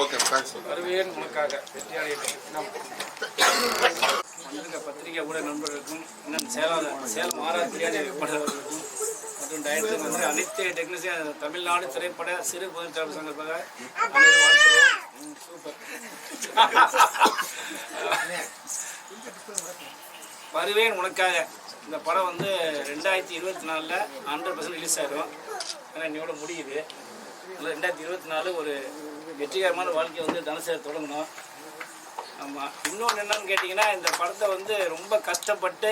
Okay thanks வருவேன் உனக்காக. வெற்றியாளர்கள் நம் பத்திரிகை கூட நண்பர்களுக்கும் இன்னும் சேலம் சேலம் மாறாத்திரியான ஏற்படுறவர்களுக்கும் மற்றும் டைரக்டர் வந்து அனைத்து டெக்னீஷியன் தமிழ்நாடு திரைப்பட சிறு பொதுச்சாளர் சங்கத்துக்காக அனைவரும் வாழ்த்துறோம். சூப்பர். வருவேன் உனக்காக. இந்த படம் வந்து ரெண்டாயிரத்தி இருபத்தி நாலில் ஹண்ட்ரட் பர்சன்ட் ரிலீஸ் ஆயிடும் ஏன்னா இன்னையோட முடியுது. அதில் ரெண்டாயிரத்தி இருபத்தி நாலு ஒரு வெற்றிகரமான வாழ்க்கையை வந்து தனுசேர் தொடங்கணும். ஆமாம் இன்னொன்று என்னன்னு கேட்டிங்கன்னா இந்த படத்தை வந்து ரொம்ப கஷ்டப்பட்டு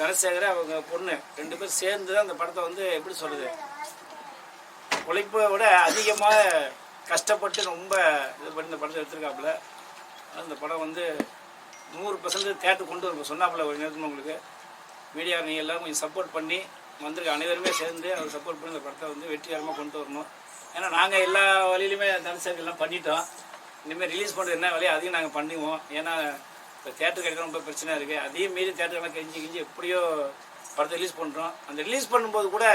தனசேகர் அவங்க பொண்ணு ரெண்டு பேரும் சேர்ந்து தான் இந்த படத்தை வந்து எப்படி சொல்கிறது உழைப்பை விட அதிகமாக கஷ்டப்பட்டு ரொம்ப இது பண்ணி இந்த படத்தை எடுத்திருக்காப்புல. அந்த படம் வந்து நூறு பர்சன்ட் தேட்டர் கொண்டு வரும். சொன்னாப்புல ஒரு நேரத்தில் உங்களுக்கு. மீடியா நீங்கள் எல்லாம் கொஞ்சம் சப்போர்ட் பண்ணி வந்திருக்க அனைவருமே சேர்ந்து அவர் சப்போர்ட் பண்ணி இந்த படத்தை வந்து வெற்றிகரமாக கொண்டு வரணும். ஏன்னா நாங்கள் எல்லா வழியிலுமே தனுசேகர் பண்ணிட்டோம். இனிமேல் ரிலீஸ் பண்ணுறது என்ன வழியோ அதையும் நாங்கள் பண்ணுவோம். ஏன்னா இப்போ தேட்டர் கிடைக்க ரொம்ப பிரச்சனை இருக்குது அதையும் மீறி தேட்டர்லாம் கெஞ்சி கெஞ்சி எப்படியோ படத்தை ரிலீஸ் பண்ணுறோம் அந்த ரிலீஸ் பண்ணும்போது கூட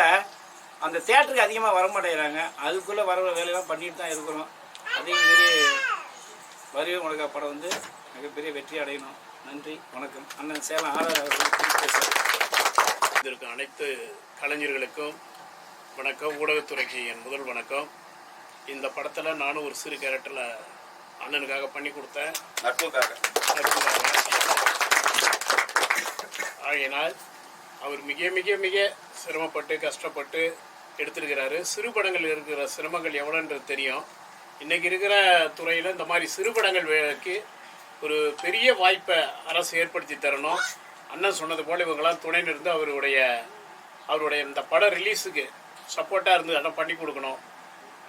அந்த தேட்டருக்கு அதிகமாக வர மாட்டேங்கிறாங்க. அதுக்குள்ளே வர வேலையெல்லாம் பண்ணிட்டு தான் இருக்கிறோம். அதையும் மீறி வருவே உலக படம் வந்து மிகப்பெரிய வெற்றி அடையணும். நன்றி வணக்கம். அண்ணன் சேலம் ஆர்ஆர் அவர்கள். இருக்கும் அனைத்து கலைஞர்களுக்கும் வணக்கம். ஊடகத்துறைக்கு என் முதல் வணக்கம். இந்த படத்தில் நானும் ஒரு சிறு கேரக்டரில் அண்ணனுக்காக பண்ணி கொடுத்தேன். நட்புக்காக. நட்புக்காக. ஆகையினால் அவர் மிக மிக மிக சிரமப்பட்டு கஷ்டப்பட்டு எடுத்திருக்கிறாரு. சிறு படங்கள் இருக்கிற சிரமங்கள் எவ்வளோன்றது தெரியும். இன்னைக்கு இருக்கிற துறையில் இந்த மாதிரி சிறு படங்கள் வேலைக்கு ஒரு பெரிய வாய்ப்பை அரசு ஏற்படுத்தி தரணும். அண்ணன் சொன்னது போல இவங்களாம் துணை நின்று அவருடைய அவருடைய இந்த படம் ரிலீஸுக்கு சப்போர்ட்டாக இருந்து அதை பண்ணி கொடுக்கணும்.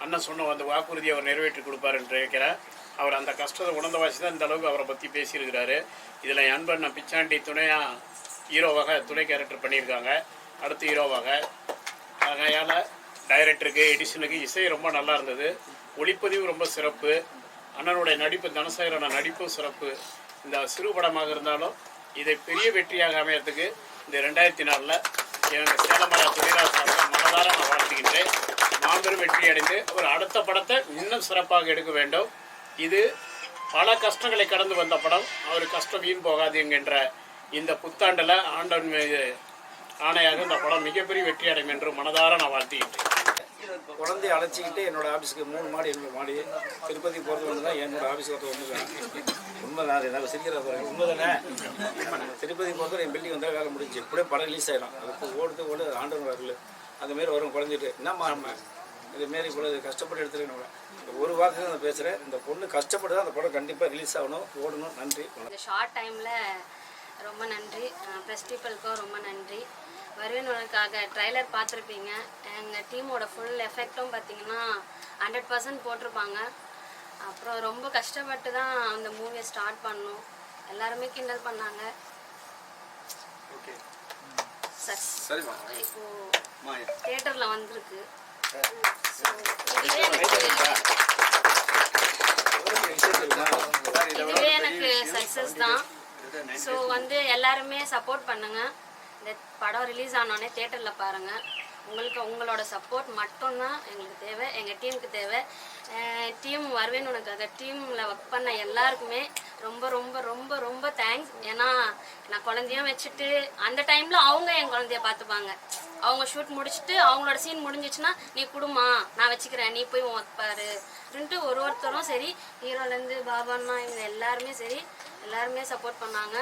அண்ணன் சொன்ன அந்த வாக்குறுதியை அவர் நிறைவேற்றி கொடுப்பாருன்னு கேட்குறேன் அவர் அந்த கஷ்டத்தை உணர்ந்த வாசி தான் இந்த அளவுக்கு அவரை பற்றி பேசியிருக்கிறாரு. இதில் என் அன்பன் பிச்சாண்டி துணையாக ஹீரோவாக துணை கேரக்டர் பண்ணியிருக்காங்க. அடுத்து ஹீரோவாக. ஆகையால் டைரக்டருக்கு எடிஷனுக்கு இசை ரொம்ப நல்லா இருந்தது. ஒளிப்பதிவு ரொம்ப சிறப்பு. அண்ணனுடைய நடிப்பு தனசேகரன நடிப்பும் சிறப்பு. இந்த சிறு படமாக இருந்தாலும் இதை பெரிய வெற்றியாக அமையறதுக்கு இந்த ரெண்டாயிரத்தி நாலில் எனக்கு சேலமரா துணிராசாக மனதார நான் வாழ்த்துகின்றேன். மாபெரும் வெற்றி அடைந்து ஒரு அடுத்த படத்தை இன்னும் சிறப்பாக எடுக்க வேண்டும். இது பல கஷ்டங்களை கடந்து வந்த படம். அவர் கஷ்டம் வீண் போகாது என்கின்ற இந்த புத்தாண்டில் ஆண்டவன் மீது ஆணையாக இந்த படம் மிகப்பெரிய வெற்றி அடையும் என்று மனதார நான் வாழ்த்துகின்றேன். குழந்தைய அழைச்சிக்கிட்டு என்னோட ஆஃபீஸுக்கு மூணு மாடி என்னோட மாடி திருப்பதி போகிறது வந்து தான் என்னோட ஆஃபீஸ் ஒருத்தர் வந்து உண்மை தான் என்னால் சிரிக்கிற போகிறேன் உண்மை தானே திருப்பதி போகிறது என் பில்டிங் வந்தால் வேலை முடிஞ்சு. இப்படியே படம் ரிலீஸ் ஆகிடும் அதுக்கு ஓடுது ஓடு ஆண்டவன் வரல. அந்த மாரி வரும் குழந்தைட்டு என்னம்மா நம்ம? இதுமாரி இவ்வளோ கஷ்டப்பட்டு எடுத்துருக்கேன் ஒரு வாக்கு நான் பேசுகிறேன் இந்த பொண்ணு கஷ்டப்பட்டு தான் அந்த படம் கண்டிப்பாக ரிலீஸ் ஆகணும் ஓடணும். நன்றி. இந்த ஷார்ட் டைமில் ரொம்ப நன்றி. ப்ரெஸ் பீப்புளுக்கும் ரொம்ப நன்றி. வருவனுக்காக ட்ரைலர் பார்த்துருப்பீங்க. எங்கள் டீமோட ஃபுல் எஃபெக்ட்டும் பார்த்தீங்கன்னா ஹண்ட்ரட் பர்சன்ட் போட்டிருப்பாங்க. அப்புறம் ரொம்ப கஷ்டப்பட்டு தான் அந்த மூவியை ஸ்டார்ட் பண்ணோம். எல்லாருமே கிண்டல் பண்ணாங்க. இப்போ மாயா தியேட்டரில் வந்திருக்கு. இதுவே எனக்கு இதுவே எனக்கு சக்ஸஸ் தான். ஸோ வந்து எல்லாருமே சப்போர்ட் பண்ணுங்க. இந்த படம் ரிலீஸ் ஆனோடனே தேட்டரில் பாருங்கள் உங்களுக்கு உங்களோட சப்போர்ட் மட்டும்தான் எங்களுக்கு தேவை எங்கள் டீமுக்கு தேவை. டீம் வருவேன் உனக்காக டீமில் ஒர்க் பண்ண எல்லாருக்குமே ரொம்ப ரொம்ப ரொம்ப ரொம்ப தேங்க்ஸ் ஏன்னா நான் குழந்தையும் வச்சுட்டு அந்த டைமில் அவங்க என் குழந்தைய பார்த்துப்பாங்க. அவங்க ஷூட் முடிச்சுட்டு அவங்களோட சீன் முடிஞ்சிச்சுன்னா நீ குடுமா நான் வச்சுக்கிறேன் நீ போய் ஒர்க் பாரு. அப்படின்ட்டு ஒரு ஒருத்தரும் சரி ஹீரோலேருந்து பாபான்னா இவங்க எல்லாருமே சரி எல்லாருமே சப்போர்ட் பண்ணாங்க.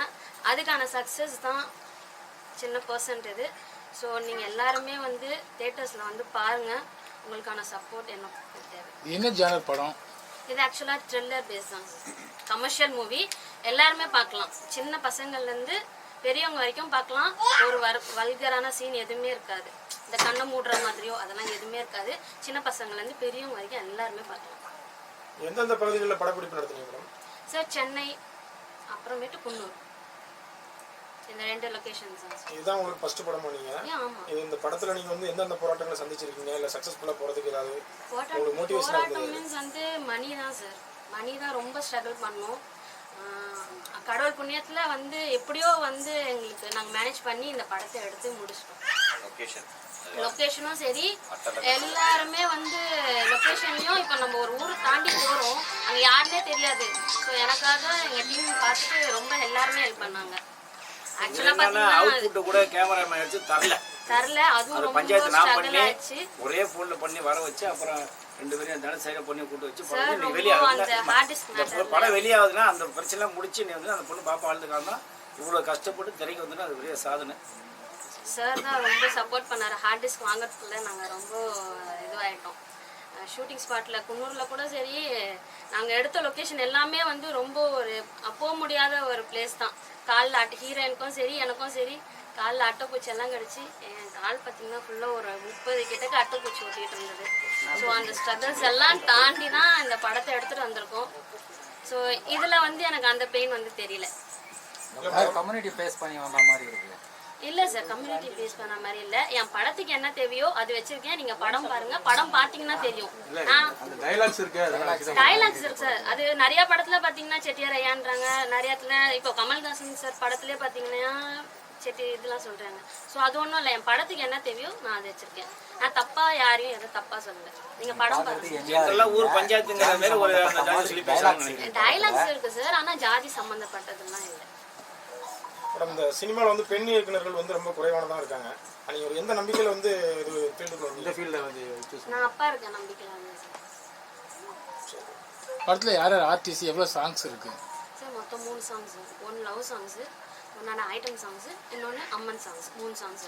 அதுக்கான சக்ஸஸ் தான் சின்ன பர்சன்ட் இது. ஸோ நீங்கள் எல்லாருமே வந்து தேட்டர்ஸில் வந்து பாருங்கள் உங்களுக்கான சப்போர்ட் தேவை என்ன ஜானர் படம்? இது ஆக்சுவலாக த்ரில்லர் பேஸ் தான் கமர்ஷியல் மூவி எல்லாருமே பார்க்கலாம். சின்ன பசங்கள்லேருந்து பெரியவங்க வரைக்கும் பார்க்கலாம். ஒரு வர் வல்கரான சீன் எதுவுமே இருக்காது. இந்த கண்ணை மூடுற மாதிரியோ அதெல்லாம் எதுவுமே இருக்காது. சின்ன பசங்கள்லேருந்து பெரியவங்க வரைக்கும் எல்லாருமே பார்க்கலாம். எந்தெந்த பகுதிகளில் படப்பிடிப்பு நடத்துனீங்க சார் சென்னை அப்புறமேட்டு குன்னூர். இந்த ரெண்டு சார் இதுதான் உங்களுக்கு ஃபர்ஸ்ட் படமா நீங்க இந்த படத்துல நீங்க வந்து எந்தெந்த போராட்டங்களை சந்திச்சிருக்கீங்க? இல்ல சக்சஸ்ஃபுல்லா போறதுக்கு ஏதாவது போராட்டம் உங்களுக்கு? மீன்ஸ் வந்து மணி தான் சார் மணி தான் ரொம்ப ஸ்ட்ரகிள் பண்ணோம். கடவுள் புண்ணியத்தில் வந்து எப்படியோ வந்து எங்களுக்கு நாங்கள் மேனேஜ் பண்ணி இந்த படத்தை எடுத்து முடிச்சிட்டோம். லொகேஷன் லொக்கேஷனும் சரி எல்லாருமே வந்து லொக்கேஷன்லயும் இப்போ நம்ம ஒரு ஊரை தாண்டி போகிறோம் அங்கே யாருன்னே தெரியாது. ஸோ எனக்காக எங்கள் டீம் பார்த்துட்டு ரொம்ப எல்லாருமே ஹெல்ப் பண்ணாங்க. அவுட்புட்டை கூட கேமராமேன் எடுத்து தரல. தரல. அதுவும் பஞ்சாயத்து நான் பண்ணி ஒரே ஃபோனில் பண்ணி வர வச்சு அப்புறம் ரெண்டு பேரும் தனசேகர பண்ணி கூட்டு வச்சு நீ ரொம்ப வெளியே அந்த hard disk matter படம் வெளியாகுதுன்னா அந்த பிரச்சனை முடிச்சு நீ வந்து அந்த பொண்ணு பாப்பா வாழ்ந்துக்காம இவ்வளோ கஷ்டப்பட்டு திரைக்கு வந்துட்டு அது பெரிய சாதனை. சார் தான் ரொம்ப சப்போர்ட் பண்ணாரு. ஹார்ட் டிஸ்க் வாங்குறதுக்குள்ள நாங்கள் ரொம்ப இதுவாயிட்டோம் ஷூட்டிங் ஸ்பாட்டில் குன்னூரில் கூட சரி நாங்கள் எடுத்த லொக்கேஷன் எல்லாமே வந்து ரொம்ப ஒரு போக முடியாத ஒரு பிளேஸ் தான். காலில் அட்டை ஹீரோயினுக்கும் சரி எனக்கும் சரி காலில் அட்டைப்பூச்சி எல்லாம் கிடச்சி என் கால் பார்த்தீங்கன்னா ஃபுல்லாக ஒரு முப்பது கிட்டக்கு அட்டைப்பூச்சி ஒட்டிக்கிட்டு இருந்தது. ஸோ அந்த ஸ்ட்ரகிள்ஸ் எல்லாம் தாண்டி தான் இந்த படத்தை எடுத்துகிட்டு வந்திருக்கோம். ஸோ இதில் வந்து எனக்கு அந்த பெயின் வந்து தெரியல. கம்யூனிட்டி ஃபேஸ் பண்ணி வந்த மாதிரி இருக்குது இல்ல சார் கம்யூனிட்டி பேஸ் பண்ண மாதிரி இல்ல. என் படத்துக்கு என்ன தேவையோ அது வச்சிருக்கேன். நீங்க படம் பாருங்க. படம் பாத்தீங்கன்னா தெரியும். அந்த டைலாக்ஸ் இருக்கு டைலாக்ஸ் இருக்கு சார் அது நிறைய படத்துல பாத்தீங்கன்னா செட்டியார் ஐயான்றாங்க. நிறைய இடத்துல இப்போ கமல்ஹாசன் சார் படத்துலயே பாத்தீங்கன்னா செட்டி இதெல்லாம் சொல்றாங்க. ஸோ அது ஒன்றும் இல்லை. என் படத்துக்கு என்ன தேவையோ நான் அதை வச்சிருக்கேன். நான் தப்பா யாரையும் எதுவும் தப்பா சொல்லல. நீங்க படம் பாருங்க. டைலாக்ஸ் இருக்கு. சார் ஆனா ஜாதி சம்பந்தப்பட்டதெல்லாம் இல்லை. மேடம் இந்த சினிமாவில் வந்து பெண் இயக்குனர்கள் வந்து ரொம்ப குறைவானதாக இருக்காங்க. நீங்கள் ஒரு எந்த நம்பிக்கையில் வந்து இது ஃபீல்டுக்கு இந்த ஃபீல்டில் வந்து நான் அப்பா இருக்கேன் நம்பிக்கையில சார் படத்தில் யார் யார் ஆர்டிஸ்ட் எவ்வளோ சாங்ஸ் இருக்கு? சார் மொத்தம் மூணு சாங்ஸ் ஒன் லவ் சாங்ஸு ஒன்னான ஐட்டம் சாங்ஸு இன்னொன்று அம்மன் சாங்ஸ் மூணு சாங்ஸ்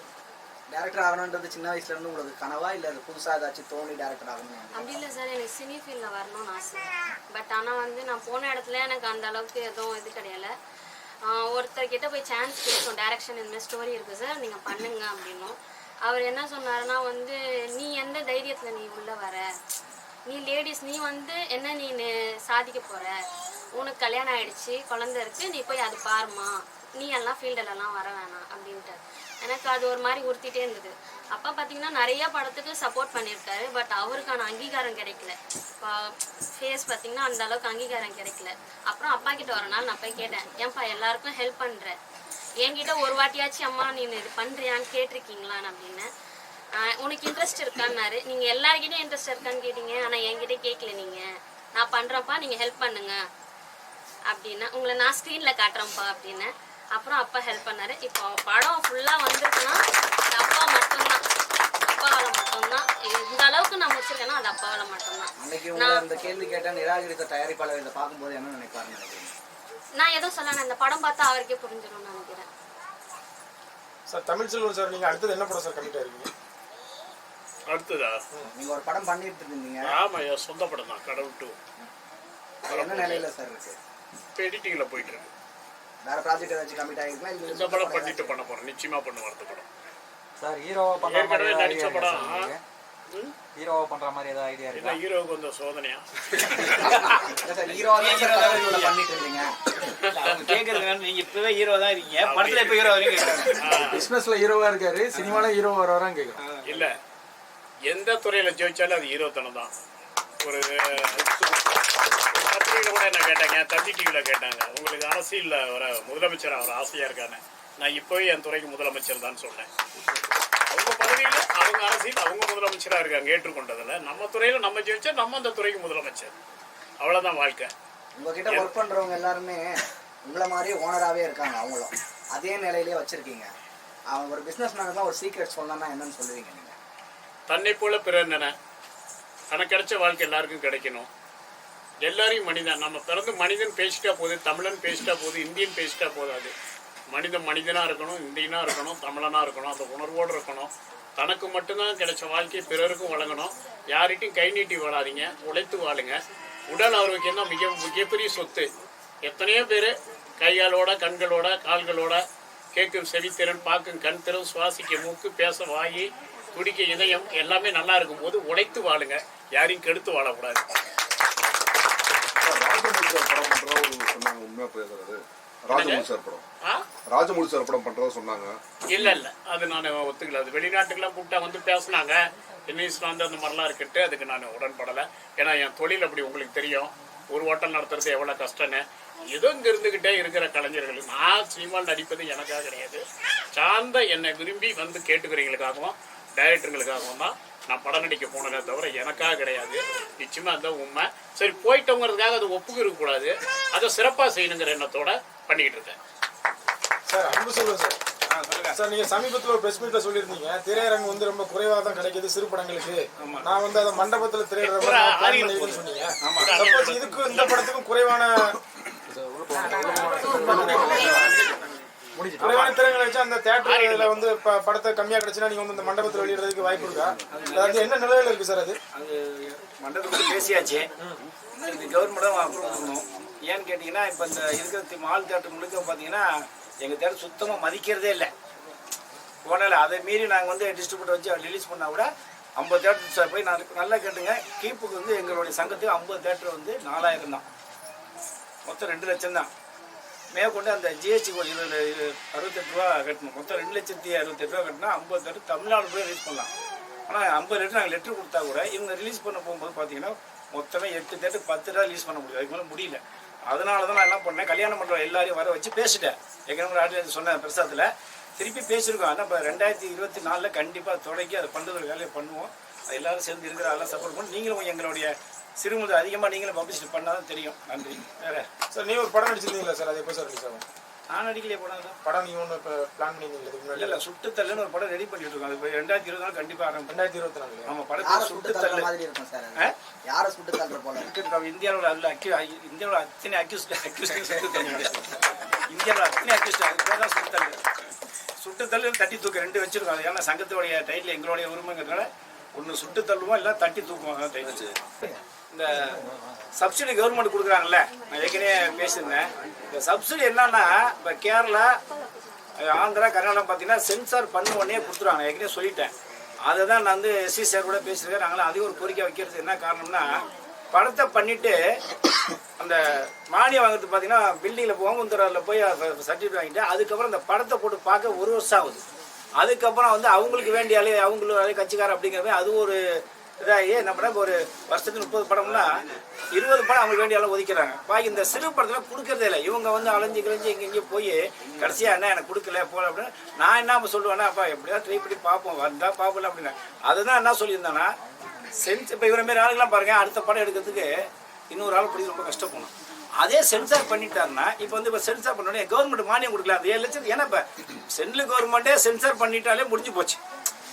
டேரக்டர் ஆகணுன்றது சின்ன வயசுல இருந்து உங்களுக்கு கனவா? இல்ல அது புதுசா ஏதாச்சும் தோணி டேரக்டர் ஆகணும் அப்படி இல்லை சார் எனக்கு சினி ஃபீல்டில் வரணும்னு ஆசை. பட் ஆனால் வந்து நான் போன இடத்துல எனக்கு அந்த அளவுக்கு எதுவும் இது கிடையாது ஒருத்தர்கிட்ட போய் சான்ஸ் கேட்டோம் டேரக்ஷன் இந்த ஸ்டோரி இருக்குது சார் நீங்கள் பண்ணுங்க அப்படின்னும். அவர் என்ன சொன்னாருன்னா வந்து நீ எந்த தைரியத்தில் நீ உள்ளே வர? நீ லேடிஸ் நீ வந்து என்ன நீ சாதிக்க போகிற உனக்கு கல்யாணம் ஆயிடுச்சு குழந்த இருக்கு நீ போய் அது பாருமா நீ எல்லாம் ஃபீல்டுலலாம் வர வேணாம். அப்படின்ட்டு எனக்கு அது ஒரு மாதிரி உறுத்திட்டே இருந்தது. அப்பா பார்த்தீங்கன்னா நிறைய படத்துக்கு சப்போர்ட் பண்ணியிருக்காரு. பட் அவருக்கான அங்கீகாரம் கிடைக்கல. ஃபேஸ் பார்த்தீங்கன்னா அந்த அளவுக்கு அங்கீகாரம் கிடைக்கல. அப்புறம் அப்பா கிட்ட ஒரு நாள் நான் போய் கேட்டேன் ஏன்பா எல்லாருக்கும் ஹெல்ப் பண்ணுறேன் என்கிட்ட ஒரு வாட்டியாச்சும் அம்மா நீ இது பண்ணுறியான்னு கேட்டிருக்கீங்களான்னு அப்படின்னு உனக்கு இன்ட்ரெஸ்ட் இருக்கான்னாரு. நீங்கள் எல்லாருக்கிட்டையும் இன்ட்ரெஸ்ட் இருக்கான்னு கேட்டீங்க. ஆனால் என்கிட்ட கேட்கல நீங்கள் நான் பண்ணுறப்பா நீங்கள் ஹெல்ப் பண்ணுங்க. அப்படின்னா உங்களை நான் ஸ்க்ரீனில் காட்டுறேன்ப்பா அப்படின்னு அப்புறம் அப்பா ஹெல்ப் பண்ணாரு. இப்போ படம் ஃபுல்லா வந்திருக்குன்னா அது அப்பா மட்டும்தான். அப்பாவால மட்டும்தான். இந்த அளவுக்கு நான் முடிச்சிருக்கேன்னா அது அப்பாவால மட்டும்தான். உங்களை இந்த கேள்வி கேட்ட நிராகரித்த தயாரிப்பாளர் இதை பார்க்கும்போது என்ன நினைக்கிறீங்க? நான் எதுவும் சொல்லணும் இந்த படம் பார்த்தா அவருக்கே புரிஞ்சிடும்னு நினைக்கிறேன். சார் தமிழ் செல்வன் சார் நீங்கள் அடுத்தது என்ன படம் சார் கமிட்டாக இருக்கீங்க? அடுத்ததா? நீங்க ஒரு படம் பண்ணிட்டு இருந்தீங்க. ஆமா என் சொந்த படம் தான் கடவுள் டூ. என்ன நிலையில சார் இருக்கு? இப்போ எடிட்டிங்கில் போயிட்டு இருக்கு. வேற ப்ராஜெக்ட் ஏதாச்சும் கமிட் ஆகிருக்குமா இந்த படம் பண்ணிட்டு பண்ண போறேன். நிச்சயமா பண்ணுவேன் அடுத்த படம். சார் ஹீரோவா பண்ற மாதிரி நடிச்ச படம்? ஹீரோவா பண்ற மாதிரி ஏதாவது ஐடியா இருக்கா? ஹீரோவுக்கு வந்த சோதனையா? சார் ஹீரோவா தான் சார் பண்ணிட்டு இருந்தீங்க. நீங்க இப்பவே ஹீரோ தான் இருக்கீங்க. படத்துல இப்ப ஹீரோ வரைக்கும் கேட்கறாங்க பிஸ்னஸில் ஹீரோவாக இருக்காரு சினிமாவில் ஹீரோ வரான்னு கேட்குறோம் இல்ல எந்த துறையில ஜெயிச்சாலும் அது ஹீரோத்தனம் தான். ஒரு பத்திரிகையில கூட என்ன கேட்டாங்க? தந்தி டிவியில கேட்டாங்க. உங்களுக்கு அரசியல்ல வர முதலமைச்சர் அவர் ஆசையா இருக்கான்னு நான் இப்போவே என் துறைக்கு முதலமைச்சர் தான் சொன்னேன். அவங்க பதவியில அவங்க அரசியல் அவங்க முதலமைச்சரா இருக்காங்க ஏற்றுக்கொண்டதுல. நம்ம துறையில நம்ம ஜெயிச்சா நம்ம அந்த துறைக்கு முதலமைச்சர். அவ்வளவுதான் வாழ்க்கை. உங்ககிட்ட ஒர்க் பண்றவங்க எல்லாருமே உங்களை மாதிரியே ஓனராகவே இருக்காங்க அவங்களும். அதே நிலையிலேயே வச்சிருக்கீங்க. அவங்க ஒரு பிசினஸ் மேனுக்குலாம் ஒரு சீக்ரெட் சொல்லணும்னா என்னன்னு சொல்லுவீங்க நீங்க? தன்னை போல பிறர் தனக்கு கிடைச்ச வாழ்க்கை எல்லாருக்கும் கிடைக்கணும். எல்லாரையும் மனிதன் நம்ம பிறந்து மனிதன் பேசிட்டா போகுது தமிழன் பேசிட்டா போகுது இந்தியன் பேசிட்டா போதாது மனிதன் மனிதனாக இருக்கணும் இந்தியனாக இருக்கணும் தமிழனாக இருக்கணும் அந்த உணர்வோடு இருக்கணும். தனக்கு மட்டும்தான் கிடைச்ச வாழ்க்கையை பிறருக்கும் வழங்கணும். யார்கிட்டையும் கை நீட்டி வாழாதீங்க உழைத்து வாழுங்க. உடல் ஆரோக்கியம் தான் மிக மிகப்பெரிய சொத்து. எத்தனையோ பேர் கையாலோட கண்களோட கால்களோட கேட்கும் செவித்திறன் பார்க்கும் கண் திறன் சுவாசிக்க மூக்கு பேச வாயி துடிக்க இதயம் எல்லாமே நல்லா இருக்கும்போது உழைத்து வாழுங்க. யாரையும் கெடுத்து வாழக்கூடாது. ராஜமௌழி சார் படம். பண்றதா சொன்னாங்க. இல்ல இல்ல. அது நான் ஒத்துக்கல. அது வெளிநாட்டுக்கெல்லாம் கூப்பிட்டா வந்து பேசுனாங்க. வந்து அந்த மாதிரிலாம் இருக்கட்டு அதுக்கு நான் உடன்படலை. ஏன்னா என் தொழில் அப்படி உங்களுக்கு தெரியும். ஒரு ஹோட்டல் நடத்துறது எவ்வளோ கஷ்டம்னு. ஏதோ இங்கே இருந்துக்கிட்டே இருக்கிற கலைஞர்கள். நான் சினிமாவில் நடிப்பது எனக்காக கிடையாது. சார்ந்த என்னை விரும்பி வந்து கேட்டுக்கிறவங்களுக்காகவும் டைரக்டருங்களுக்காகவும் தான் நான் படம் நடிக்க போனதே தவிர எனக்காக கிடையாது. நிச்சயமாக அதுதான் உண்மை. சரி போயிட்டோங்கிறதுக்காக அது ஒப்புக்கு இருக்கக்கூடாது. அதை சிறப்பாக செய்யணுங்கிற எண்ணத்தோட பண்ணிக்கிட்டு இருக்கேன். சார் அன்பு சொல்லுங்க சார். சார் நீங்க சமீபத்துல ஒரு பிரஸ் மீட்ல சொல்லியிருந்தீங்க. திரையரங்கு வந்து ரொம்ப குறைவா தான் கிடைக்குது சிறு படங்களுக்கு. நான் வந்து அதை மண்டபத்துல பண்ணிருக்கேன்னு சொன்னீங்க. சப்போஸ் இதுக்கும் இந்த படத்துக்கும் குறைவான குறைவான திரைகளை வச்சு அந்த தேட்டர்ல வந்து படத்தை கம்மியா கிடைச்சுன்னா நீங்க வந்து இந்த மண்டபத்துல வெளியிடுறதுக்கு வாய்ப்பு இருக்கா? அது என்ன நிலையில இருக்கு சார் அது? அது மண்டபத்துக்கு பேசியாச்சு. இது கவர்மெண்ட்டும் அப்ரூவ் பண்ணணும் ஏன்னு கேட்டிங்கன்னா இப்போ இந்த இருக்கிற மால் தேட்டர் முழுக்க பார்த்தீங்கன்னா எங்கள் தேட்டர் சுத்தமாக மதிக்கிறதே இல்லை. போனால அதை மீறி நாங்கள் வந்து டிஸ்ட்ரிபியூட்டர் வச்சு ரிலீஸ் பண்ணால் கூட ஐம்பது தேட்டர் போய் நான் நல்லா கேட்டுங்க. கீப்புக்கு வந்து எங்களுடைய சங்கத்துக்கு ஐம்பது தேட்டர் வந்து நாலாயிரம் தான். மொத்தம் ரெண்டு லட்சம் தான். மேற்கொண்டு அந்த ஜிஎஸ்டி இருபது அறுபத்தெட்டு ரூபா கட்டணும். மொத்தம் ரெண்டு லட்சத்தி அறுபத்தெட்டு ரூபா கட்டினா ஐம்பது லிட்டர் தமிழ்நாடு போய் ரிலீஸ் பண்ணலாம். ஆனால் ஐம்பது லிட்டர் நாங்கள் லெட்டர் கொடுத்தா கூட இவங்க ரிலீஸ் பண்ண போகும்போது பார்த்தீங்கன்னா மொத்தமே எட்டு தேட்டர் பத்து ரூபா ரிலீஸ் பண்ண முடியாது அதுக்கு மேலே முடியல. அதனால தான் நான் என்ன பண்ணேன் கல்யாணம் பண்ணுற எல்லாரையும் வர வச்சு பேசிட்டேன். ஏற்கனவே ஆட்சி சொன்னேன் பிரசாத்தில். திருப்பி பேசியிருக்கோம். ஆனால் இப்போ ரெண்டாயிரத்தி இருபத்தி நாலில் கண்டிப்பாக தொடங்கி அதை பண்ணுறது வேலையை பண்ணுவோம். அது எல்லாரும் சேர்ந்து இருக்கிற எல்லாம் சப்போர்ட் பண்ணி நீங்களும் எங்களுடைய சிறுமுறை அதிகமாக நீங்களும் பப்ளிசிட்டி பண்ணால் தான் தெரியும். நன்றி. வேறு. சார் நீ ஒரு படம் நடிச்சிருந்தீங்களா சார்? அது எப்போ சார் ரிலீஸ் ஆகும்? நான் நடிக்கலையே படம் தான் படம் நீங்க ஒன்று இப்போ பிளான் பண்ணியிருந்தீங்க முன்னாடி? இல்ல சுட்டுத்தல்லுன்னு ஒரு படம் ரெடி பண்ணிட்டு இருக்கோம். அது இப்போ ரெண்டாயிரத்தி இருபது நாள் கண்டிப்பா ஆரம்பிக்கும். ரெண்டாயிரத்தி இருபத்தி நாலு நம்ம யாரை படத்தை சுட்டு தள்ளுற சுட்டுத்தல்லு. மாதிரி இருக்கும் சார் யாரை சுட்டு தள்ளுற போல நம்ம இந்தியாவோட அல்ல அக்யூ இந்தியாவோட அத்தனை அக்யூஸ்ட் அக்யூஸ்ட் சுட்டுத்தல்லு. இந்தியாவோட அத்தனை அக்யூஸ்ட் அது பேர் தான் சுட்டுத்தல்லு. சுட்டுத்தல்லு தட்டி தூக்க ரெண்டு வச்சிருக்கோம். அது ஏன்னா சங்கத்தோடைய டைட்டில் எங்களுடைய உரிமைங்கிறதுனால ஒன்று சுட்டு தள்ளுவோம் இல்லை தட்டி தூக்குவோம் டைட்டில் இந்த சப்சிடி கவர்மெண்ட் கொடுக்குறாங்கல்ல நான் ஏற்கனவே பேசியிருந்தேன். இந்த சப்சிடி என்னன்னா இப்போ கேரளா ஆந்திரா கர்நாடகா பார்த்தீங்கன்னா சென்சார் பண்ண உடனே கொடுத்துருவாங்க. ஏற்கனவே சொல்லிட்டேன். அதை தான் நான் வந்து எஸ்சி சார் கூட பேசியிருக்கேன். நாங்களாம் அதையும் ஒரு கோரிக்கை வைக்கிறது என்ன காரணம்னா படத்தை பண்ணிட்டு அந்த மானியம் வாங்குறது பார்த்தீங்கன்னா பில்டிங்கில் ஓமந்துறையில் போய் சர்டிஃபிகேட் வாங்கிட்டு அதுக்கப்புறம் அந்த படத்தை போட்டு பார்க்க ஒரு வருஷம் ஆகுது. அதுக்கப்புறம் வந்து அவங்களுக்கு வேண்டிய அலை அவங்களுக்கு கட்சிக்காரர் அப்படிங்கிறப்ப அது ஒரு இதாகி என்ன பண்ண ஒரு வருஷத்துக்கு முப்பது படம்னா இருபது படம் அவங்களுக்கு வேண்டிய எல்லாம் ஒதுக்கிறாங்க. பாக்கி இந்த சிறு படத்தில் கொடுக்கறதே இல்லை. இவங்க வந்து அலைஞ்சு கிழிஞ்சு இங்கே இங்கே போய் கடைசியாக என்ன எனக்கு கொடுக்கல போல அப்படின்னு நான் என்ன சொல்லுவேன்னா அப்பா எப்படியா ட்ரை பண்ணி பார்ப்போம் வந்தால் பார்ப்போம் அப்படின்னு. அதுதான் என்ன சொல்லியிருந்தேன்னா சென்ஸ் இப்போ இவரை மாரி ஆளுங்களாம் பாருங்க அடுத்த படம் எடுக்கிறதுக்கு இன்னொரு ஆள் பிடிச்சி ரொம்ப கஷ்டப்படணும். அதே சென்சார் பண்ணிட்டாருன்னா இப்போ வந்து இப்போ சென்சார் பண்ணோடனே கவர்மெண்ட் மானியம் கொடுக்கல. அது ஏழு லட்சம் ஏன்னா இப்போ சென்ட்ரல் கவர்மெண்ட்டே சென்சார் பண்ணிட்டாலே முடிஞ்சு போச்சு.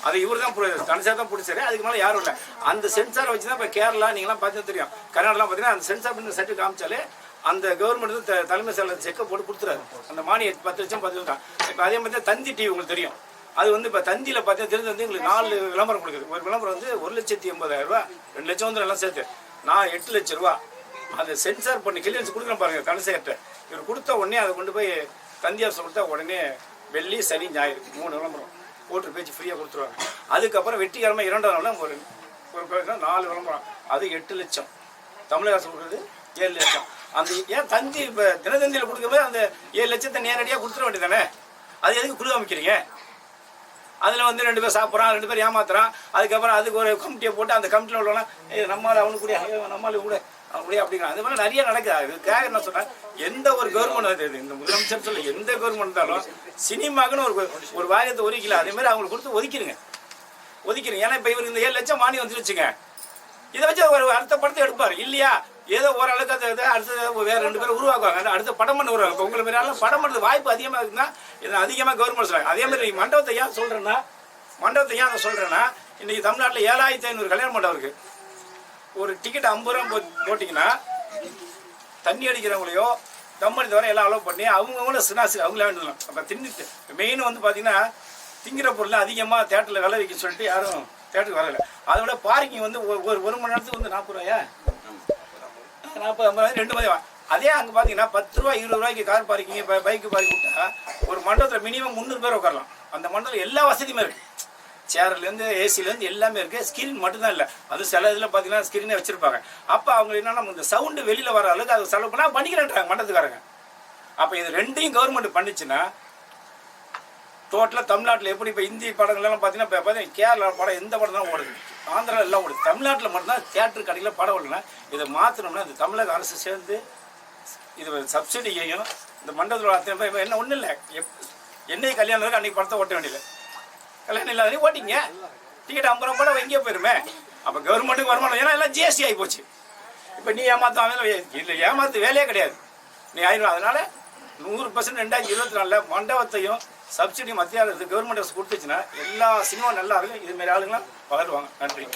அது இவர் தான் தனிசார் தான் பிடிச்சாரு அதுக்கு மேலே யாரும் இல்லை. அந்த சென்சாரை வச்சு தான் இப்போ கேரளா நீங்களாம் பார்த்து தெரியும். கர்நாடகா பார்த்தீங்கன்னா அந்த சென்சார் பண்ணி சர்டிஃபிகேட் காமிச்சாலே அந்த கவர்மெண்ட் வந்து த- தலைமை செயலர் செக்கை போட்டு கொடுத்துறாரு. அந்த மானிய பத்து லட்சம் பத்து லட்சம் இப்போ அதே மாதிரி தான் தந்தி டிவி உங்களுக்கு தெரியும். அது வந்து இப்போ தந்தியில் பார்த்தீங்கன்னா தெரிஞ்சு வந்து எங்களுக்கு நாலு விளம்பரம் கொடுக்குது. ஒரு விளம்பரம் வந்து ஒரு லட்சத்தி எண்பதாயிரம் ரூபா ரெண்டு லட்சம் வந்து எல்லாம் சேர்த்து. நான் எட்டு லட்சம் ரூபா. அந்த சென்சார் பண்ணி கிளியன்ஸ் கொடுக்குறேன் பாருங்க கடைசியர்கிட்ட இவர் கொடுத்த உடனே அதை கொண்டு போய் தந்தியார் அரசு கொடுத்தா உடனே வெள்ளி சனி ஞாயிறு மூணு விளம்பரம். போட்டு பேச்சு ஃப்ரீயாக கொடுத்துருவாங்க. அதுக்கப்புறம் வெற்றிகரமாக இரண்டாவது நாள் ஒரு ஒரு நாலு விளம்பரம். அது எட்டு லட்சம். தமிழக அரசு கொடுக்குறது ஏழு லட்சம். அந்த ஏன் தந்தி இப்போ தினத்தந்தியில் கொடுக்கும்போது அந்த ஏழு லட்சத்தை நேரடியாக கொடுத்துட வேண்டியதானே அது எதுக்கு குழு அமைக்கிறீங்க? அதில் வந்து ரெண்டு பேர் சாப்பிட்றான் ரெண்டு பேர் ஏமாத்துறான். அதுக்கப்புறம் அதுக்கு ஒரு கமிட்டியை போட்டு அந்த கமிட்டியில் உள்ளவனா ஏ நம்மளால் அவனுக்கு கூட ஐயோ கூட அப்படியே அப்படிங்கிற அது மாதிரி நிறைய நடக்குது? அதுக்காக என்ன சொன்னா எந்த ஒரு கவர்மெண்ட் இது இந்த முதலமைச்சர் சொல்ல எந்த கவர்மெண்ட் இருந்தாலும் சினிமாக்குன்னு ஒரு ஒரு வாரியத்தை ஒதுக்கல. அதே மாதிரி அவங்களுக்கு கொடுத்து ஒதுக்கிடுங்க ஒதுக்கிடுங்க ஏன்னா இப்போ இவருக்கு இந்த ஏழு லட்சம் மானியம் வந்துருச்சுங்க இதை வச்சு ஒரு அடுத்த படத்தை எடுப்பார். இல்லையா? ஏதோ ஓரளவுக்கு அதை இதை அடுத்த வேற ரெண்டு பேரும் உருவாக்குவாங்க. அடுத்த படம் பண்ண உருவாங்க உங்களை மாதிரி படம் பண்ணுறது வாய்ப்பு அதிகமாக இருக்குன்னா இதை அதிகமாக கவர்மெண்ட் சொல்கிறாங்க அதே மாதிரி மண்டபத்தை ஏன் சொல்கிறேன்னா மண்டபத்தை ஏன் அதை சொல்கிறேன்னா இன்னைக்கு தமிழ்நாட்டில் ஏழாயிரத்தி ஐநூறு கல்யாண மண்டபம் இருக்குது ஒரு டிக்கெட் ஐம்பது ரூபா போ- போட்டிங்கன்னா தண்ணி அடிக்கிறவங்களையோ தம் தவிர எல்லாம் அலோவ் பண்ணி அவங்கவுங்கள சினாசி அவங்களே வேண்டியலாம் அப்போ தின்னுட்டு மெயின் வந்து பார்த்தீங்கன்னா திங்கிற பொருள் அதிகமாக தேட்டரில் விலை வைக்க சொல்லிட்டு யாரும் தேட்டருக்கு வரல. அதை விட பார்க்கிங் வந்து ஒரு ஒரு மணி நேரத்துக்கு வந்து நாற்பது ரூபாயா? நாற்பது ஐம்பது ரெண்டு மணி அதே அங்கே பார்த்தீங்கன்னா பத்து ரூபா இருபது ரூபாய்க்கு கார் பார்க்கிங் பைக்கு பார்க்கிங் விட்டா ஒரு மண்டபத்தில் மினிமம் முந்நூறு பேர் உட்காரலாம். அந்த மண்டபத்தில் எல்லா வசதியுமே இருக்குது சேர்லேருந்து ஏசிலேருந்து எல்லாமே இருக்குது ஸ்க்ரீன் மட்டும்தான் இல்லை. அது சில இதில் பார்த்தீங்கன்னா ஸ்க்ரீனே வச்சுருப்பாங்க. அப்போ அவங்க என்னன்னா இந்த சவுண்டு வெளியில் வர அளவுக்கு அதை செலவு பண்ணால் பண்ணிக்கிறேன்றாங்க மண்டபத்துக்காரங்க. அப்போ இது ரெண்டையும் கவர்மெண்ட் பண்ணிச்சுன்னா டோட்டலாக தமிழ்நாட்டில் எப்படி இப்போ இந்தி படங்கள்லாம் பார்த்தீங்கன்னா இப்போ பார்த்தீங்கன்னா கேரளா படம் எந்த படம் தான் ஓடுது. ஆந்திரா எல்லாம் ஓடுது. தமிழ்நாட்டில் மட்டும்தான் தியேட்டர் கடையில் படம் ஓடலன்னா இதை மாற்றணும்னா இந்த தமிழக அரசு சேர்ந்து இது சப்சிடியையும் இந்த மண்டபத்தில் அத்தனை என்ன ஒன்றும் இல்லை. எப் என்னைக்கு கல்யாணம் இருக்கு அன்றைக்கி படத்தை ஓட்ட வேண்டியது கல்யாணம் இல்லாத ஓட்டிங்க. டிக்கெட் ஐம்பது ரூபா படம் எங்கேயோ போயிருமே. அப்போ கவர்மெண்ட்டுக்கு வருமானம். ஏன்னா எல்லாம் ஜிஎஸ்டி ஆகி போச்சு. இப்போ நீ ஏமாத்தாம இல்லை ஏமாத்து வேலையே கிடையாது. நீ ஆயிரும் அதனால நூறு பர்சன்ட் ரெண்டாயிரத்தி இருபத்தி நாலில் மண்டபத்தையும் சப்சிடி மத்திய அரசு கவர்மெண்ட் அரசு கொடுத்துச்சுன்னா எல்லா சினிமா நல்லா இருக்கும். இதுமாரி ஆளுங்களாம் வளருவாங்க. நன்றி.